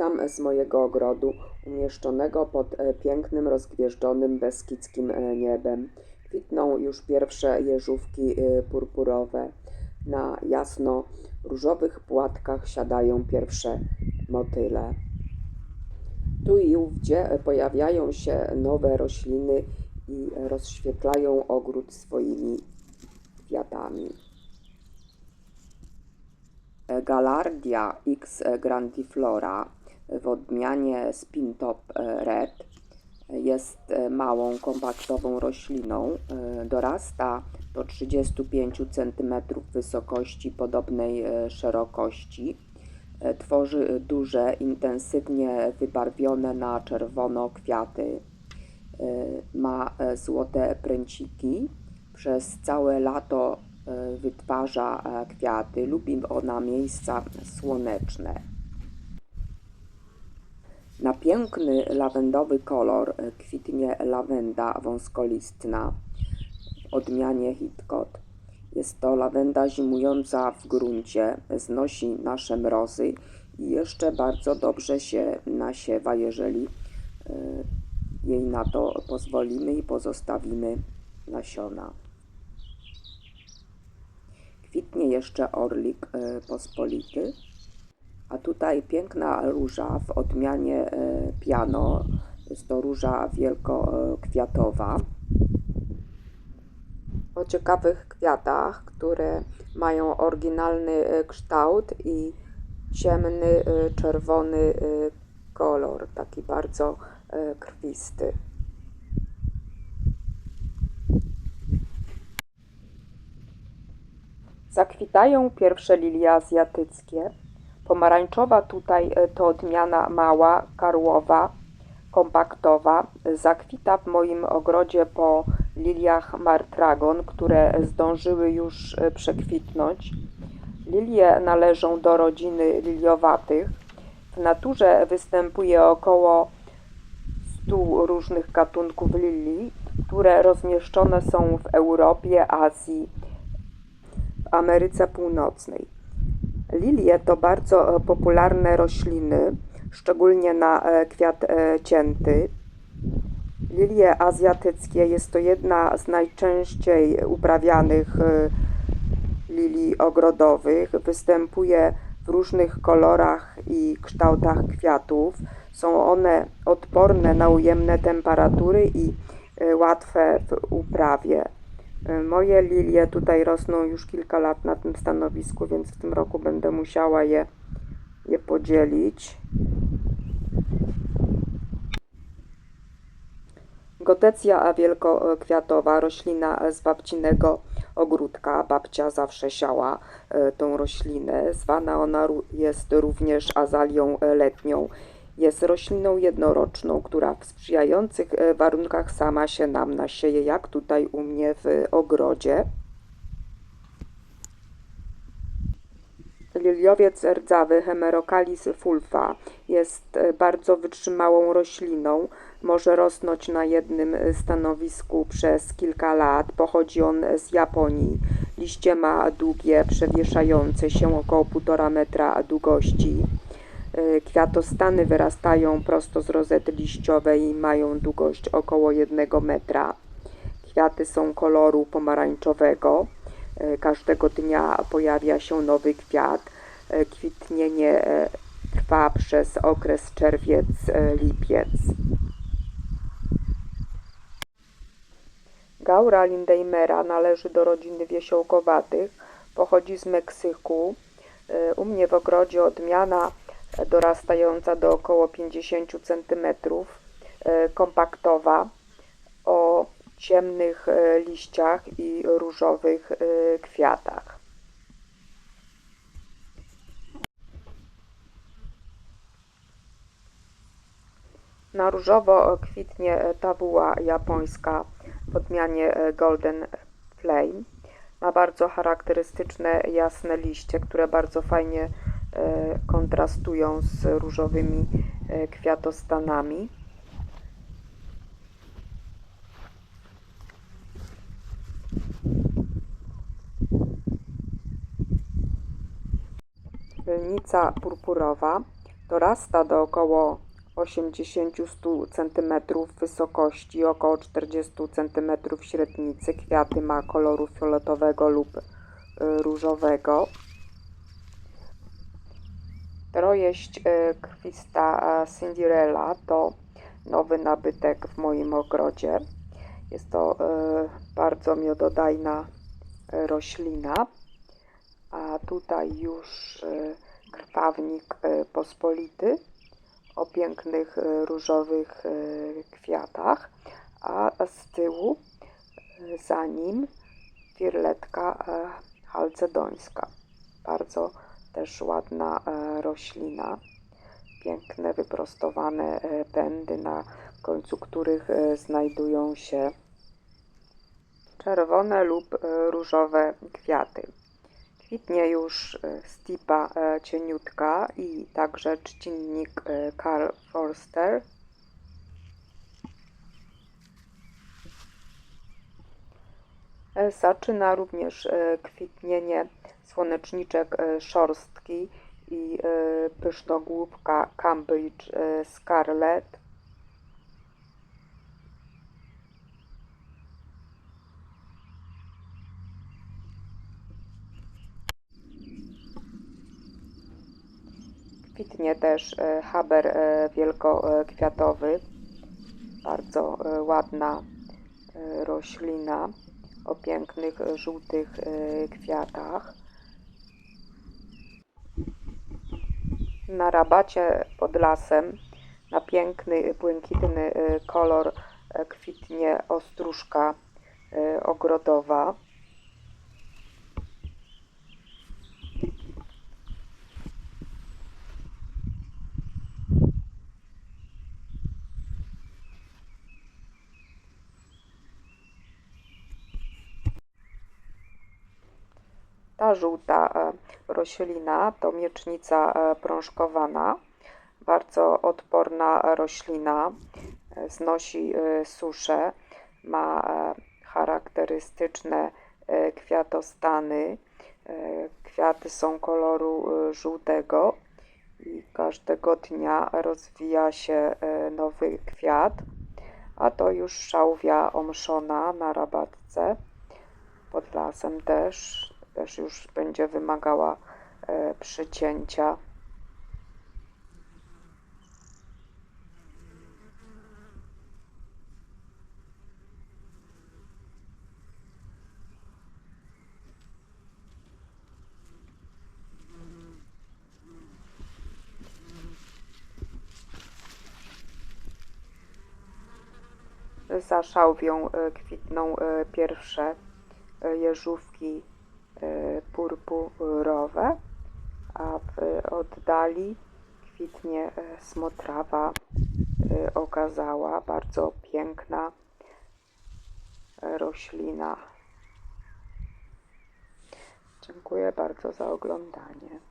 Witam z mojego ogrodu, umieszczonego pod e, pięknym, rozgwieżdżonym beskidzkim e, niebem. Kwitną już pierwsze jeżówki e, purpurowe. Na jasno różowych płatkach siadają pierwsze motyle. Tu i ówdzie pojawiają się nowe rośliny i rozświetlają ogród swoimi kwiatami. Galardia X grandiflora w odmianie Spintop Red jest małą, kompaktową rośliną. Dorasta do 35 cm wysokości podobnej szerokości. Tworzy duże, intensywnie wybarwione na czerwono kwiaty. Ma złote pręciki. Przez całe lato e, wytwarza e, kwiaty. Lubi ona miejsca słoneczne. Na piękny lawendowy kolor e, kwitnie lawenda wąskolistna w odmianie Hitcot. Jest to lawenda zimująca w gruncie, znosi nasze mrozy i jeszcze bardzo dobrze się nasiewa, jeżeli e, jej na to pozwolimy i pozostawimy nasiona. Kwitnie jeszcze orlik e, pospolity. A tutaj piękna róża w odmianie e, piano. Jest to róża wielkokwiatowa. O ciekawych kwiatach, które mają oryginalny e, kształt i ciemny czerwony kolor, taki bardzo krwisty. Zakwitają pierwsze lilie azjatyckie. Pomarańczowa tutaj e, to odmiana mała, karłowa, kompaktowa. Zakwita w moim ogrodzie po liliach martragon, które zdążyły już e, przekwitnąć. Lilie należą do rodziny liliowatych. W naturze występuje około 100 różnych gatunków lilii, które rozmieszczone są w Europie, Azji, Ameryce Północnej. Lilie to bardzo e, popularne rośliny, szczególnie na e, kwiat e, cięty. Lilie azjatyckie jest to jedna z najczęściej uprawianych lilii ogrodowych. Występuje w różnych kolorach i kształtach kwiatów. Są one odporne na ujemne temperatury i łatwe w uprawie. E, moje lilie tutaj rosną już kilka lat na tym stanowisku, więc w tym roku będę musiała je, je podzielić. Gotecja wielkokwiatowa, roślina z babcinego ogródka. Babcia zawsze siała e, tą roślinę. Zwana ona jest również azalią letnią jest rośliną jednoroczną, która w sprzyjających e, warunkach sama się nam nasieje, jak tutaj u mnie w ogrodzie. Liliowiec rdzawy Hemerocalis fulfa jest e, bardzo wytrzymałą rośliną. Może rosnąć na jednym stanowisku przez kilka lat. Pochodzi on z Japonii. Liście ma długie, przewieszające się około 1,5 metra długości. E, kwiatostany wyrastają prosto z rozety liściowej i mają długość około 1 metra. Kwiaty są koloru pomarańczowego. E, każdego dnia pojawia się nowy kwiat. E, kwitnienie trwa przez okres czerwiec-lipiec. Gaura lindeimera należy do rodziny wiesiołkowatych. Pochodzi z Meksyku. U mnie w ogrodzie odmiana dorastająca do około 50 cm, e, kompaktowa, o ciemnych e, liściach i różowych e, kwiatach. Na różowo kwitnie tabuła japońska w odmianie Golden Flame. Ma bardzo charakterystyczne jasne liście, które bardzo fajnie kontrastują z różowymi e, kwiatostanami. Lnica purpurowa Dorasta do około 80-100 cm wysokości, około 40 cm średnicy. Kwiaty ma koloru fioletowego lub y, różowego. Trojeść y, krwista y, Cinderella to nowy nabytek w moim ogrodzie. Jest to y, bardzo miododajna roślina. A tutaj już krwawnik pospolity o pięknych różowych kwiatach, a z tyłu za nim firletka halcedońska. Bardzo też ładna e, roślina. Piękne, wyprostowane e, pędy, na końcu których e, znajdują się czerwone lub różowe kwiaty. Kwitnie już stipa cieniutka i także trzcinnik e, Karl Forster. Zaczyna również kwitnienie słoneczniczek e, szorstki i e, pysznogłówka Cambridge e, Scarlet. Kwitnie też haber wielkokwiatowy, bardzo ładna roślina o pięknych żółtych kwiatach. Na rabacie pod lasem na piękny błękitny e, kolor e, kwitnie ostróżka e, ogrodowa. Ta żółta e, roślina to miecznica e, prążkowana, bardzo odporna roślina, e, znosi suszę, ma charakterystyczne kwiatostany. Kwiaty są koloru żółtego i każdego dnia rozwija się nowy kwiat, a to już szałwia omszona na rabatce. Pod lasem też, też już będzie wymagała e, przycięcia. Za szałwią e, kwitną e, pierwsze jeżówki purpurowe, a w oddali kwitnie e, smotrawa e, okazała, bardzo piękna roślina. Dziękuję bardzo za oglądanie.